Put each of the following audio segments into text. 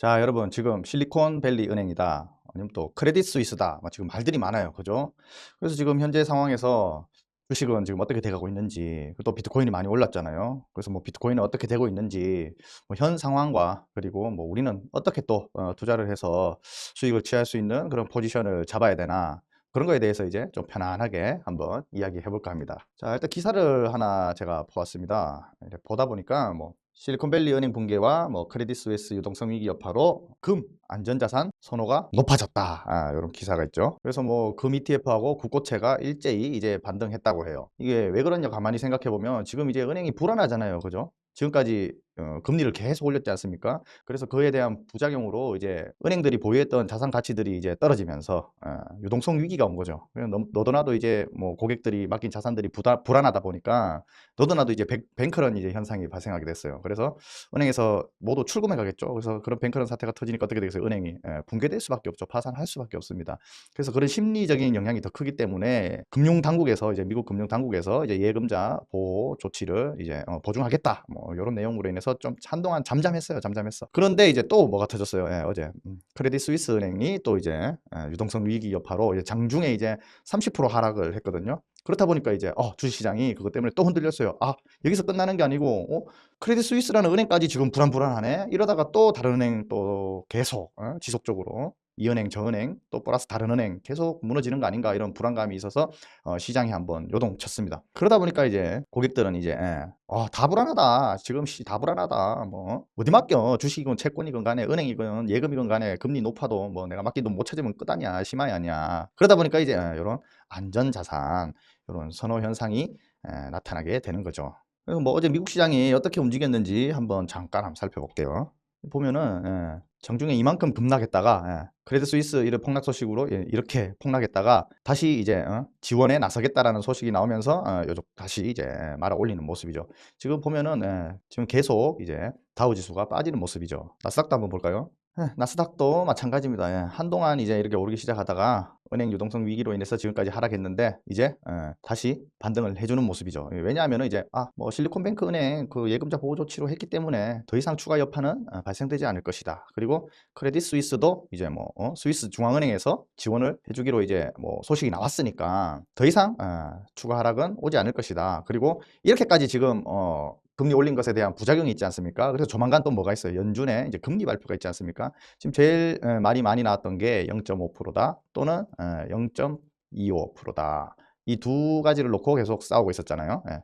자, 여러분 지금 실리콘밸리 은행이다. 아니면 또 크레딧 스위스다. 막 지금 말들이 많아요. 그죠? 그래서 지금 현재 상황에서 주식은 지금 어떻게 돼가고 있는지, 또 비트코인이 많이 올랐잖아요. 그래서 뭐 비트코인은 어떻게 되고 있는지, 뭐 현 상황과 그리고 뭐 우리는 어떻게 또 어, 투자를 해서 수익을 취할 수 있는 그런 포지션을 잡아야 되나 그런 거에 대해서 이제 좀 편안하게 한번 이야기해 볼까 합니다. 자, 일단 기사를 하나 제가 보았습니다. 보다 보니까 뭐 실리콘밸리 은행 붕괴와 뭐 크레딧 스위스 유동성 위기 여파로 금 안전자산 선호가 높아졌다. 아, 이런 기사가 있죠. 그래서 뭐 금 ETF하고 국고채가 일제히 이제 반등했다고 해요. 이게 왜 그러냐 가만히 생각해 보면 지금 이제 은행이 불안하잖아요. 그죠? 지금까지 어, 금리를 계속 올렸지 않습니까? 그래서 그에 대한 부작용으로 이제 은행들이 보유했던 자산 가치들이 이제 떨어지면서 어, 유동성 위기가 온 거죠. 그냥 너- 너도 나도 이제 뭐 고객들이 맡긴 자산들이 부다, 불안하다 보니까 너도 나도 이제 뱅- 뱅크런 이제 현상이 발생하게 됐어요. 그래서 은행에서 모두 출금해 가겠죠. 그래서 그런 뱅크런 사태가 터지니까 어떻게 되겠어요? 은행이 예, 붕괴될 수밖에 없죠. 파산할 수밖에 없습니다. 그래서 그런 심리적인 영향이 더 크기 때문에 금융 당국에서 이제 미국 금융 당국에서 이제 예금자 보호 조치를 이제 어, 보증하겠다. 뭐 이런 내용으로 인해서 좀 한동안 잠잠했어요. 잠잠했어. 그런데 이제 또 뭐가 터졌어요. 예, 어제 음, 크레딧 스위스 은행이 또 이제 예, 유동성 위기 여파로 이제 장중에 이제 30% 하락을 했거든요. 그렇다 보니까 이제 어, 주식시장이 그것 때문에 또 흔들렸어요. 아 여기서 끝나는 게 아니고 어, 크레딧 스위스라는 은행까지 지금 불안불안하네. 이러다가 또 다른 은행 또 계속 어, 지속적으로 이 은행 저 은행 또 플러스 다른 은행 계속 무너지는 거 아닌가 이런 불안감이 있어서 어, 시장이 한번 요동쳤습니다. 그러다 보니까 이제 고객들은 이제 예, 어, 다 불안하다. 지금 시, 다 불안하다. 뭐 어디 맡겨? 주식이건 채권이건 간에 은행이건 예금이건 간에 금리 높아도 뭐 내가 돈못 찾으면 끝 아니야. 심하이 아니야. 그러다 보니까 이제 이런 안전 자산 이런 선호 현상이 예, 나타나게 되는 거죠. 그래서 뭐 어제 미국 시장이 어떻게 움직였는지 한번 잠깐 한번 살펴볼게요. 보면은 예, 정중에 이만큼 급락했다가 예, 크레딧 스위스 이런 폭락 소식으로 예, 이렇게 폭락했다가 다시 이제 어, 지원에 나서겠다라는 소식이 나오면서 어, 요쪽 다시 이제 말아 올리는 모습이죠. 지금 보면은 예, 지금 계속 이제 다우 지수가 빠지는 모습이죠. 나스닥도 한번 볼까요? 예, 나스닥도 마찬가지입니다. 예, 한동안 이제 이렇게 오르기 시작하다가 은행 유동성 위기로 인해서 지금까지 하락했는데 이제 예, 다시 반등을 해주는 모습이죠. 예, 왜냐하면 이제 아 뭐 실리콘뱅크 은행 그 예금자 보호 조치로 했기 때문에 더 이상 추가 여파는 어, 발생되지 않을 것이다. 그리고 크레딧 스위스도 이제 뭐 어, 스위스 중앙은행에서 지원을 해주기로 이제 뭐 소식이 나왔으니까 더 이상 어, 추가 하락은 오지 않을 것이다. 그리고 이렇게까지 지금 어, 금리 올린 것에 대한 부작용이 있지 않습니까? 그래서 조만간 또 뭐가 있어요? 연준에 이제 금리 발표가 있지 않습니까? 지금 제일 에, 말이 많이 나왔던 게 0.5%다 또는 0.25%다. 이 두 가지를 놓고 계속 싸우고 있었잖아요. 예.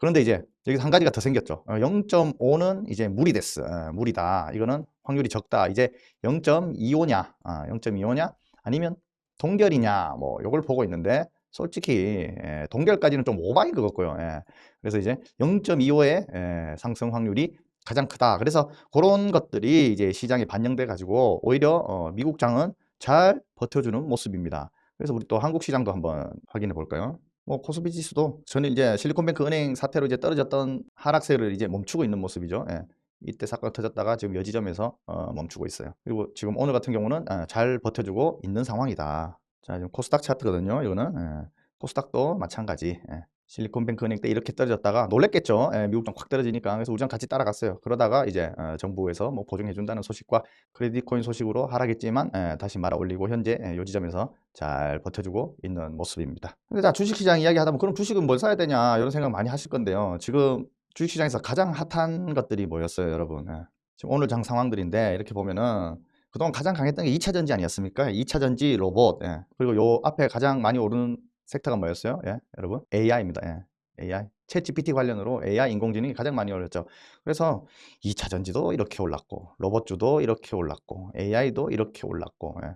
그런데 이제 여기서 한 가지가 더 생겼죠. 0.5는 이제 무리 됐어. 예, 무리다. 이거는 확률이 적다. 이제 0.25냐, 아, 0.25냐, 아니면 동결이냐, 뭐 요걸 보고 있는데 솔직히 예, 동결까지는 좀 오바인 것 같고요. 예. 그래서 이제 0.25의 예, 상승 확률이 가장 크다. 그래서 그런 것들이 이제 시장에 반영돼 가지고 오히려 어, 미국 장은 잘 버텨주는 모습입니다. 그래서 우리 또 한국 시장도 한번 확인해 볼까요? 뭐 코스피 지수도 저는 이제 실리콘뱅크 은행 사태로 이제 떨어졌던 하락세를 이제 멈추고 있는 모습이죠. 예. 이때 사건 터졌다가 지금 여지점에서 어, 멈추고 있어요. 그리고 지금 오늘 같은 경우는 어, 잘 버텨주고 있는 상황이다. 자, 지금 코스닥 차트거든요. 이거는 예. 코스닥도 마찬가지. 예. 실리콘뱅크 은행 때 이렇게 떨어졌다가 놀랬겠죠. 예, 미국 장 확 떨어지니까. 그래서 우리랑 같이 따라갔어요. 그러다가 이제 어, 정부에서 뭐 보증해준다는 소식과 크레딧 코인 소식으로 하락했지만 예, 다시 말아 올리고 현재 예, 요 지점에서 잘 버텨주고 있는 모습입니다. 근데 자 주식시장 이야기하다 보면 그럼 주식은 뭘 사야 되냐 이런 생각 많이 하실 건데요. 지금 주식시장에서 가장 핫한 것들이 뭐였어요, 여러분? 예. 지금 오늘 장 상황들인데 이렇게 보면은 그동안 가장 강했던 게 2차 전지 아니었습니까? 2차 전지 로봇. 예. 그리고 요 앞에 가장 많이 오르는 섹터가 뭐였어요? 예, 여러분? AI입니다. 예. AI. 챗 GPT 관련으로 AI 인공지능이 가장 많이 올렸죠. 그래서 2차 전지도 이렇게 올랐고, 로봇주도 이렇게 올랐고, AI도 이렇게 올랐고, 예.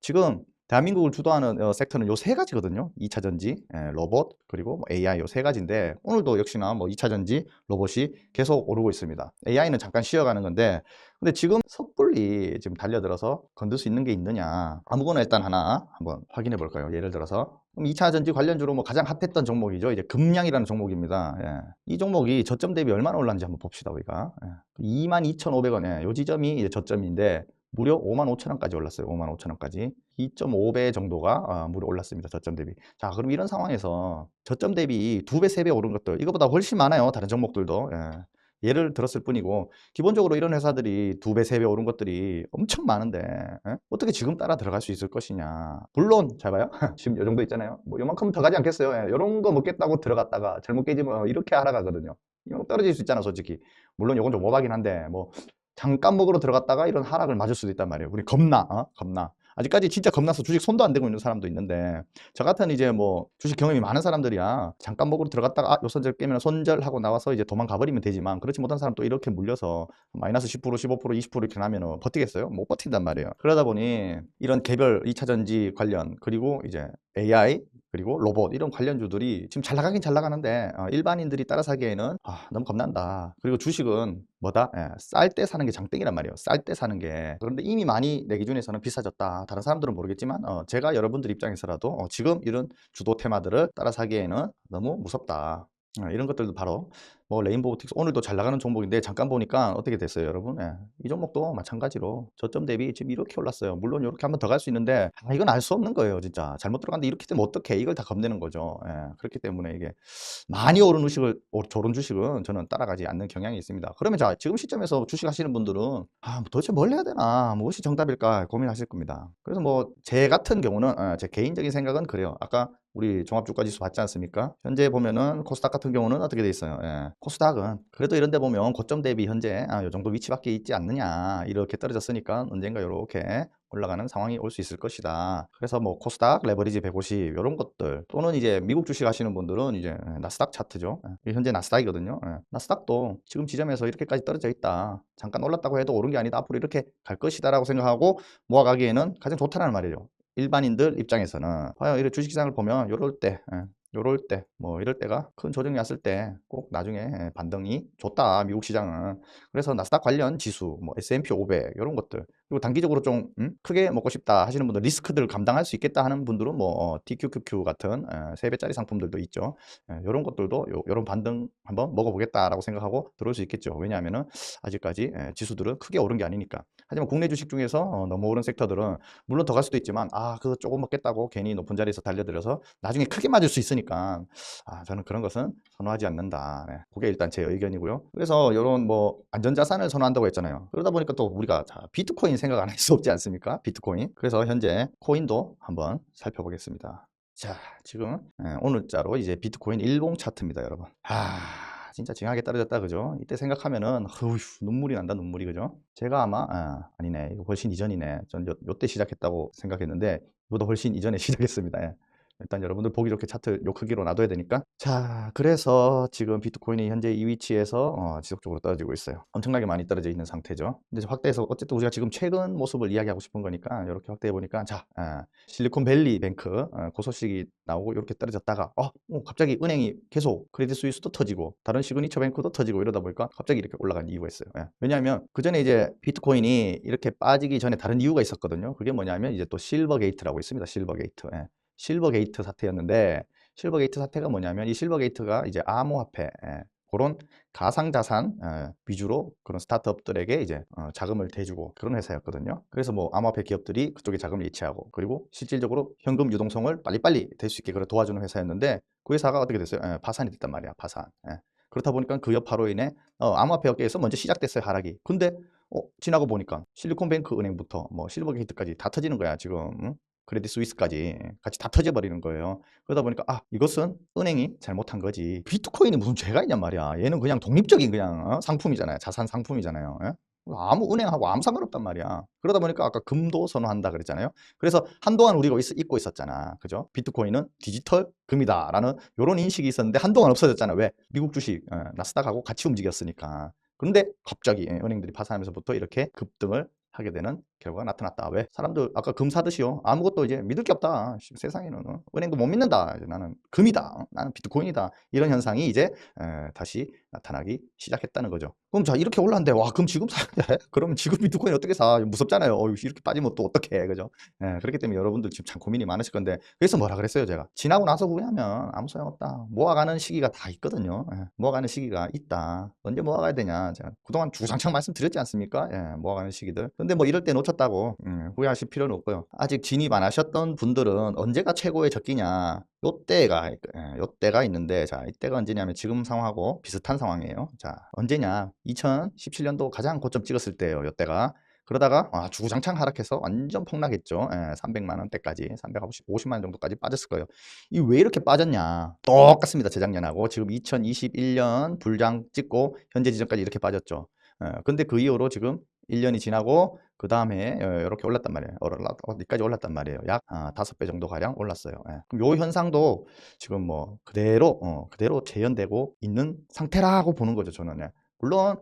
지금 대한민국을 주도하는 어, 섹터는 요 세 가지거든요. 2차 전지, 예, 로봇, 그리고 뭐 AI 요 세 가지인데 오늘도 역시나 뭐 2차 전지, 로봇이 계속 오르고 있습니다. AI는 잠깐 쉬어가는 건데 근데 지금 섣불리 지금 달려들어서 건들 수 있는 게 있느냐 아무거나 일단 하나 한번 확인해 볼까요? 예를 들어서 그럼 2차 전지 관련주로 뭐 가장 핫했던 종목이죠. 이제 금량이라는 종목입니다. 예. 이 종목이 저점 대비 얼마나 올랐는지 한번 봅시다 우리가. 예. 22,500원, 예. 요 지점이 이제 저점인데 무려 5만 5천 원까지 올랐어요. 5만 5천 원까지. 2.5배 정도가 어, 무려 올랐습니다. 저점 대비. 자, 그럼 이런 상황에서 저점 대비 2배, 3배 오른 것들 이거보다 훨씬 많아요. 다른 종목들도. 예. 예를 들었을 뿐이고 기본적으로 이런 회사들이 두 배, 세 배 오른 것들이 엄청 많은데 예? 어떻게 지금 따라 들어갈 수 있을 것이냐. 물론 잘 봐요. 지금 요 정도 있잖아요. 뭐 요만큼 더 가지 않겠어요. 예, 요런 거 먹겠다고 들어갔다가 잘못 깨지면 이렇게 하락하거든요. 이거 떨어질 수 있잖아, 솔직히. 물론 요건 좀 오바긴 한데 뭐 잠깐 먹으러 들어갔다가 이런 하락을 맞을 수도 있단 말이에요. 우리 겁나, 어? 겁나. 아직까지 진짜 겁나서 주식 손도 안 대고 있는 사람도 있는데 저 같은 이제 뭐 주식 경험이 많은 사람들이야 잠깐 먹으러 들어갔다가 아, 요 손절 깨면 손절하고 나와서 이제 도망가 버리면 되지만 그렇지 못한 사람 또 이렇게 물려서 마이너스 10% 15% 20% 이렇게 나면은 버티겠어요? 못 버틴단 말이에요. 그러다 보니 이런 개별 2차 전지 관련 그리고 이제 AI 그리고 로봇 이런 관련주들이 지금 잘 나가긴 잘 나가는데 어, 일반인들이 따라 사기에는 아, 너무 겁난다. 그리고 주식은 뭐다? 예, 쌀때 사는 게 장땡이란 말이에요. 쌀 때 사는 게. 그런데 이미 많이 내 기준에서는 비싸졌다. 다른 사람들은 모르겠지만 어, 제가 여러분들 입장에서라도 어, 지금 이런 주도 테마들을 따라 사기에는 너무 무섭다. 어, 이런 것들도 바로 뭐 레인보우 틱스 오늘도 잘 나가는 종목인데 잠깐 보니까 어떻게 됐어요 여러분? 예, 이 종목도 마찬가지로 저점 대비 지금 이렇게 올랐어요. 물론 이렇게 한번 더 갈 수 있는데 아, 이건 알 수 없는 거예요 진짜. 잘못 들어갔는데 이렇게 되면 어떡해? 이걸 다 겁내는 거죠. 예, 그렇기 때문에 이게 많이 오른 주식을 오- 오른 주식은 저는 따라가지 않는 경향이 있습니다. 그러면 자 지금 시점에서 주식 하시는 분들은 아, 뭐 도대체 뭘 해야 되나? 무엇이 정답일까 고민하실 겁니다. 그래서 뭐 제 같은 경우는 어, 제 개인적인 생각은 그래요. 아까 우리 종합주가지수 봤지 않습니까? 현재 보면은 코스닥 같은 경우는 어떻게 돼 있어요? 예. 코스닥은 그래도 이런 데 보면 고점 대비 현재 아, 요 정도 위치밖에 있지 않느냐 이렇게 떨어졌으니까 언젠가 이렇게 올라가는 상황이 올 수 있을 것이다. 그래서 뭐 코스닥, 레버리지 150 이런 것들 또는 이제 미국 주식 하시는 분들은 이제 나스닥 차트죠. 예. 현재 나스닥이거든요. 예. 나스닥도 지금 지점에서 이렇게까지 떨어져 있다. 잠깐 올랐다고 해도 오른 게 아니다. 앞으로 이렇게 갈 것이다라고 생각하고 모아가기에는 가장 좋다는 말이죠. 일반인들 입장에서는 봐요. 이런 주식시장을 보면 요럴 때 예, 요럴 때, 뭐 이럴 때가 큰 조정이 왔을 때 꼭 나중에 예, 반등이 좋다. 미국 시장은. 그래서 나스닥 관련 지수, 뭐 S&P 500 이런 것들. 그리고 단기적으로 좀 음? 크게 먹고 싶다 하시는 분들, 리스크들을 감당할 수 있겠다 하는 분들은 뭐 어, TQQQ 같은 에, 3배짜리 상품들도 있죠. 이런 것들도 요, 요런 반등 한번 먹어보겠다라고 생각하고 들어올 수 있겠죠. 왜냐하면 은 아직까지 에, 지수들은 크게 오른 게 아니니까. 하지만 국내 주식 중에서 어, 너무 오른 섹터들은 물론 더 갈 수도 있지만 아, 그거 조금 먹겠다고 괜히 높은 자리에서 달려들어서 나중에 크게 맞을 수 있으니까 아, 저는 그런 것은 선호하지 않는다. 네, 그게 일단 제 의견이고요. 그래서 이런 뭐 안전자산을 선호한다고 했잖아요. 그러다 보니까 또 우리가 자, 비트코인 생각 안 할 수 없지 않습니까? 비트코인. 그래서 현재 코인도 한번 살펴보겠습니다. 자, 지금 예, 오늘자로 이제 비트코인 일봉 차트입니다, 여러분. 아, 진짜 징하게 떨어졌다, 그죠? 이때 생각하면은 어휴, 눈물이 난다, 눈물이, 그죠? 제가 아마 아, 아니네, 이거 훨씬 이전이네. 전 요, 요때 시작했다고 생각했는데 이보다 훨씬 이전에 시작했습니다. 예. 일단 여러분들 보기 좋게 차트 요 크기로 놔둬야 되니까. 자 그래서 지금 비트코인이 현재 이 위치에서 어, 지속적으로 떨어지고 있어요. 엄청나게 많이 떨어져 있는 상태죠. 근데 확대해서 어쨌든 우리가 지금 최근 모습을 이야기하고 싶은 거니까 이렇게 확대해 보니까 자 아, 실리콘밸리 뱅크 어, 그 소식이 나오고 이렇게 떨어졌다가 어, 어, 갑자기 은행이 계속 크레딧 스위스도 터지고 다른 시그니처 뱅크도 터지고 이러다 보니까 갑자기 이렇게 올라간 이유가 있어요. 예. 왜냐하면 그 전에 이제 비트코인이 이렇게 빠지기 전에 다른 이유가 있었거든요. 그게 뭐냐면 이제 또 실버 게이트라고 있습니다. 실버 게이트. 예. 실버게이트 사태였는데 실버게이트 사태가 뭐냐면 이 실버게이트가 이제 암호화폐 예, 그런 가상자산 예, 위주로 그런 스타트업들에게 이제 어, 자금을 대주고 그런 회사였거든요. 그래서 뭐 암호화폐 기업들이 그쪽에 자금을 이체하고 그리고 실질적으로 현금 유동성을 빨리빨리 될 수 있게 그걸 도와주는 회사였는데 그 회사가 어떻게 됐어요? 예, 파산이 됐단 말이야 파산. 예. 그렇다 보니까 그 여파로 인해 어, 암호화폐 업계에서 먼저 시작됐어요 하락이. 근데 어, 지나고 보니까 실리콘뱅크 은행부터 뭐 실버게이트까지 다 터지는 거야 지금. 응? 크레딧 스위스까지 같이 다 터져버리는 거예요. 그러다 보니까 아 이것은 은행이 잘못한 거지. 비트코인이 무슨 죄가 있냔 말이야. 얘는 그냥 독립적인 그냥 어? 상품이잖아요. 자산 상품이잖아요. 예? 아무 은행하고 아무 상관없단 말이야. 그러다 보니까 아까 금도 선호한다 그랬잖아요. 그래서 한동안 우리가 있, 잊고 있었잖아. 그죠? 비트코인은 디지털 금이다라는 이런 인식이 있었는데 한동안 없어졌잖아. 왜? 미국 주식 어, 나스닥하고 같이 움직였으니까. 그런데 갑자기 예, 은행들이 파산하면서부터 이렇게 급등을 하게 되는 결과가 나타났다. 왜? 사람들 아까 금 사듯이요. 아무것도 이제 믿을 게 없다. 씨, 세상에는 어? 은행도 못 믿는다. 나는 금이다. 어? 나는 비트코인이다. 이런 현상이 이제 에, 다시 나타나기 시작했다는 거죠. 그럼 자 이렇게 올랐는데 와 그럼 지금 사야 돼? 그러면 지금 비트코인 어떻게 사? 무섭잖아요. 어, 이렇게 빠지면 또 어떻게 해? 그죠? 예, 그렇기 때문에 여러분들 지금 참 고민이 많으실 건데 그래서 뭐라 그랬어요 제가 지나고 나서 후회하면 아무 소용없다. 모아가는 시기가 다 있거든요. 예, 모아가는 시기가 있다. 언제 모아가야 되냐? 제가 그동안 주상창 말씀드렸지 않습니까? 예, 모아가는 시기들. 근데 뭐 이럴 때 놓쳐 놓쳤다고 음, 후회하실 필요는 없고요. 아직 진입 안 하셨던 분들은 언제가 최고의 적기냐 요때가 예, 요때가 있는데 자 이때가 언제냐면 지금 상황하고 비슷한 상황이에요. 자 언제냐 2017년도 가장 고점 찍었을 때예요. 요때가 그러다가 아, 주구장창 하락해서 완전 폭락했죠. 예, 300만 원대까지 350만 원 정도까지 빠졌을 거예요. 이 왜 이렇게 빠졌냐? 똑같습니다. 재작년하고 지금 2021년 불장 찍고 현재 지점까지 이렇게 빠졌죠. 예, 근데 그 이후로 지금 1년이 지나고 그 다음에 이렇게 올랐단 말이에요. 올라 어디까지 올랐단 말이에요. 약 아, 다섯 배 정도 가량 올랐어요. 예. 그럼 요 현상도 지금 뭐 그대로 어, 그대로 재현되고 있는 상태라고 보는 거죠. 저는. 예. 물론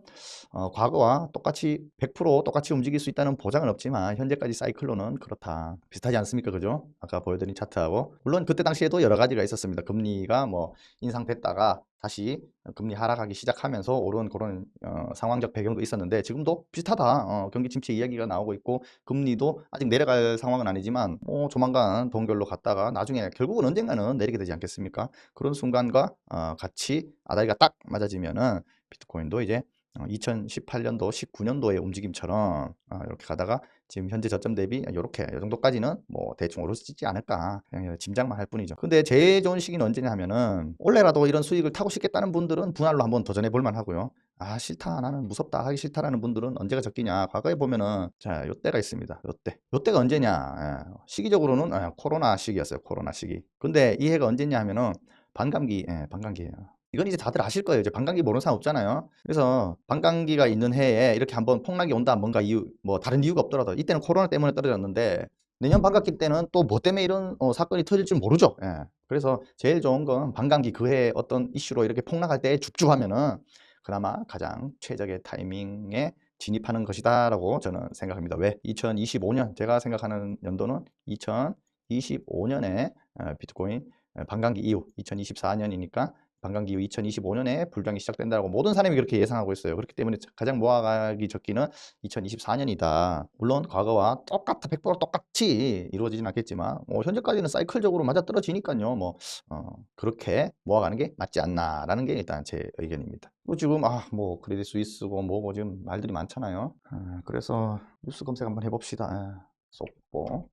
어, 과거와 똑같이 100% 똑같이 움직일 수 있다는 보장은 없지만 현재까지 사이클로는 그렇다. 비슷하지 않습니까? 그죠? 아까 보여드린 차트하고 물론 그때 당시에도 여러 가지가 있었습니다. 금리가 뭐 인상됐다가 다시 금리 하락하기 시작하면서 오른 그런 어, 상황적 배경도 있었는데 지금도 비슷하다. 어, 경기 침체 이야기가 나오고 있고 금리도 아직 내려갈 상황은 아니지만 뭐 조만간 동결로 갔다가 나중에 결국은 언젠가는 내리게 되지 않겠습니까? 그런 순간과 어, 같이 아다리가 딱 맞아지면은 비트코인도 이제 2018년도, 19년도의 움직임처럼 어, 이렇게 가다가 지금 현재 저점 대비 이렇게 이 정도까지는 뭐 대충 오르지 않을까 그냥 짐작만 할 뿐이죠. 근데 제일 좋은 시기는 언제냐 하면은 원래라도 이런 수익을 타고 싶겠다는 분들은 분할로 한번 도전해 볼 만 하고요. 아 싫다 나는 무섭다 하기 싫다라는 분들은 언제가 적기냐. 과거에 보면은 자 요때가 있습니다. 요때. 요때가 언제냐? 예, 시기적으로는 예, 코로나 시기였어요 코로나 시기. 근데 이 해가 언제냐 하면은 반감기 예, 반감기예요 이건 이제 다들 아실 거예요. 이제 반감기 모르는 사람 없잖아요. 그래서 반감기가 있는 해에 이렇게 한번 폭락이 온다 뭔가 이유 뭐 다른 이유가 없더라도 이때는 코로나 때문에 떨어졌는데 내년 반감기 때는 또 뭐 때문에 이런 어, 사건이 터질지 모르죠. 예. 그래서 제일 좋은 건 반감기 그 해에 어떤 이슈로 이렇게 폭락할 때 죽죽하면은 그나마 가장 최적의 타이밍에 진입하는 것이다 라고 저는 생각합니다. 왜? 2025년 제가 생각하는 연도는 2025년에 어, 비트코인 어, 반감기 이후 2024년이니까 반감기 이후 2025년에 불장이 시작된다고 모든 사람이 그렇게 예상하고 있어요. 그렇기 때문에 가장 모아가기 적기는 2024년이다. 물론 과거와 똑같아 100% 똑같이 이루어지진 않겠지만 뭐 현재까지는 사이클적으로 맞아 떨어지니까요. 뭐 어, 그렇게 모아가는 게 맞지 않나라는 게 일단 제 의견입니다. 뭐 지금 아 뭐 크레딧 스위스고 뭐고 지금 말들이 많잖아요. 아, 그래서 뉴스 검색 한번 해봅시다. 아, 속보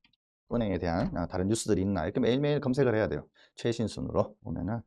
은행에 대한 아, 다른 뉴스들이 있나 이렇게 매일매일 검색을 해야 돼요. 최신 순으로 보면은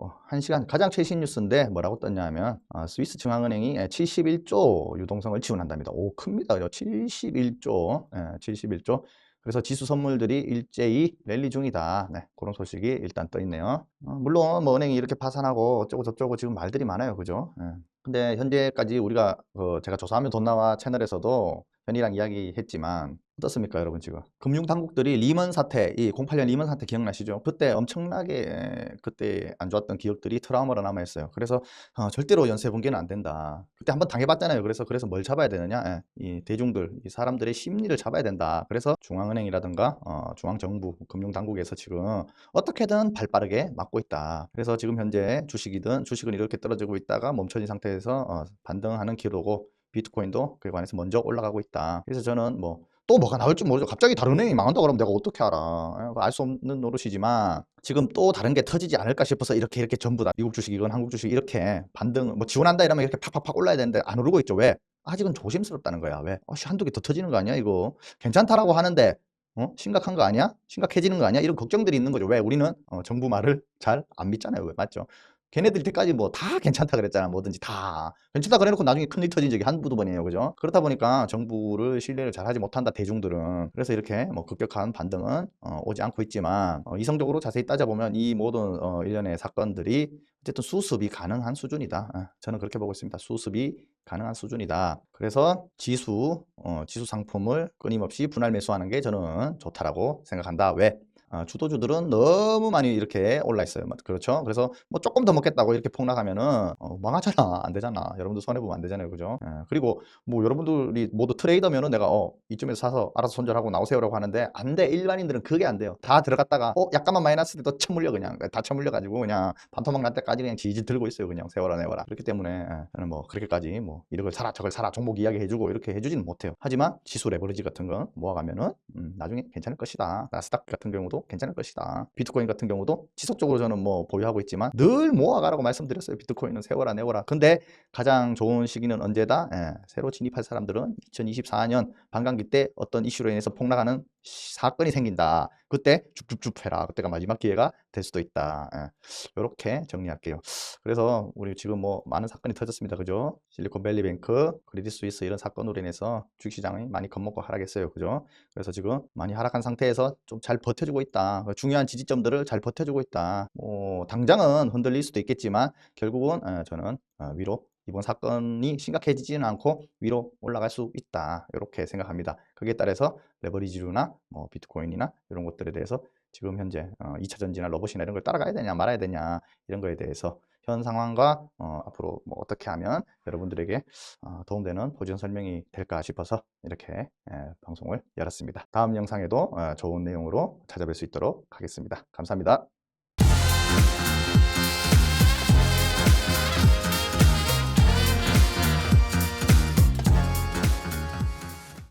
예. 어, 한 시간 가장 최신 뉴스인데 뭐라고 떴냐면 아, 스위스 중앙은행이 71조 유동성을 지원한답니다. 오 큽니다. 71조, 예, 71조. 그래서 지수 선물들이 일제히 랠리 중이다. 네, 그런 소식이 일단 떠 있네요. 어, 물론 뭐 은행이 이렇게 파산하고 어쩌고 저쩌고 지금 말들이 많아요. 그죠? 예. 근데 현재까지 우리가 어, 제가 조사하면 돈 나와 채널에서도 현이랑 이야기했지만 어떻습니까 여러분 지금? 금융당국들이 리먼 사태 이 08년 리먼 사태 기억나시죠? 그때 엄청나게 그때 안 좋았던 기억들이 트라우마로 남아있어요. 그래서 어, 절대로 연쇄 붕괴는 안 된다. 그때 한번 당해봤잖아요. 그래서 그래서 뭘 잡아야 되느냐? 예, 이 대중들 이 사람들의 심리를 잡아야 된다. 그래서 중앙은행이라든가 어, 중앙정부 금융당국에서 지금 어떻게든 발빠르게 막고 있다. 그래서 지금 현재 주식이든 주식은 이렇게 떨어지고 있다가 멈춰진 상태에서 어, 반등하는 기로고 비트코인도 그에 관해서 먼저 올라가고 있다. 그래서 저는 뭐 또 뭐가 나올지 모르죠. 갑자기 다른 은행이 망한다 그러면 내가 어떻게 알아? 알 수 없는 노릇이지만 지금 또 다른 게 터지지 않을까 싶어서 이렇게 이렇게 전부 다 미국 주식 이건 한국 주식 이렇게 반등 뭐 지원한다 이러면 이렇게 팍팍팍 올라야 되는데 안 오르고 있죠. 왜? 아직은 조심스럽다는 거야. 왜? 어, 한두 개 더 터지는 거 아니야 이거? 괜찮다라고 하는데 어? 심각한 거 아니야? 심각해지는 거 아니야? 이런 걱정들이 있는 거죠. 왜? 우리는 어, 정부 말을 잘 안 믿잖아요. 왜? 맞죠? 걔네들 때까지 뭐 다 괜찮다 그랬잖아 뭐든지 다. 괜찮다 그래놓고 나중에 큰일 터진 적이 한두 번이에요 그죠? 그렇다 보니까 정부를 신뢰를 잘 하지 못한다 대중들은. 그래서 이렇게 뭐 급격한 반등은 어, 오지 않고 있지만 어, 이성적으로 자세히 따져보면 이 모든 어, 일련의 사건들이 어쨌든 수습이 가능한 수준이다. 어, 저는 그렇게 보고 있습니다. 수습이 가능한 수준이다. 그래서 지수 어, 지수 상품을 끊임없이 분할 매수하는 게 저는 좋다라고 생각한다. 왜? 아, 주도주들은 너무 많이 이렇게 올라 있어요. 그렇죠? 그래서 뭐 조금 더 먹겠다고 이렇게 폭락하면은 어, 망하잖아. 안 되잖아. 여러분들 손해 보면 안 되잖아요. 그죠? 예, 그리고 뭐 여러분들이 모두 트레이더면은 내가 어, 이쯤에서 사서 알아서 손절하고 나오세요라고 하는데 안 돼. 일반인들은 그게 안 돼요. 다 들어갔다가 어, 약간만 마이너스 돼도 쳐물려 그냥. 다 쳐물려 가지고 그냥 반토막 날 때까지 그냥 지지 들고 있어요. 그냥 세워라 내워라. 그렇기 때문에 예, 저는 뭐 그렇게까지 뭐 이걸 사라 저걸 사라 종목 이야기 해 주고 이렇게 해 주지는 못해요. 하지만 지수 레버리지 같은 거 모아가면은 음, 나중에 괜찮을 것이다. 나스닥 같은 경우도 괜찮을 것이다. 비트코인 같은 경우도 지속적으로 저는 뭐 보유하고 있지만 늘 모아가라고 말씀드렸어요. 비트코인은 세워라 내워라. 근데 가장 좋은 시기는 언제다? 예, 새로 진입할 사람들은 2024년 반감기 때 어떤 이슈로 인해서 폭락하는 시- 사건이 생긴다. 그때 쭉쭉쭉 해라. 그때가 마지막 기회가 될 수도 있다. 이렇게 정리할게요. 그래서 우리 지금 뭐 많은 사건이 터졌습니다. 그죠? 실리콘밸리뱅크, 크레딧 스위스 이런 사건으로 인해서 주식시장이 많이 겁먹고 하락했어요. 그죠? 그래서 지금 많이 하락한 상태에서 좀 잘 버텨주고 있다. 그 중요한 지지점들을 잘 버텨주고 있다. 뭐 당장은 흔들릴 수도 있겠지만 결국은 어, 저는 어, 위로 이번 사건이 심각해지지는 않고 위로 올라갈 수 있다. 이렇게 생각합니다. 거기에 따라서 레버리지류나 뭐 비트코인이나 이런 것들에 대해서 지금 현재 어, 2차 전지나 러버시나 이런 걸 따라가야 되냐 말아야 되냐 이런 거에 대해서 현 상황과 어, 앞으로 뭐 어떻게 하면 여러분들에게 어, 도움되는 포지션 설명이 될까 싶어서 이렇게 예, 방송을 열었습니다. 다음 영상에도 어, 좋은 내용으로 찾아뵐 수 있도록 하겠습니다. 감사합니다.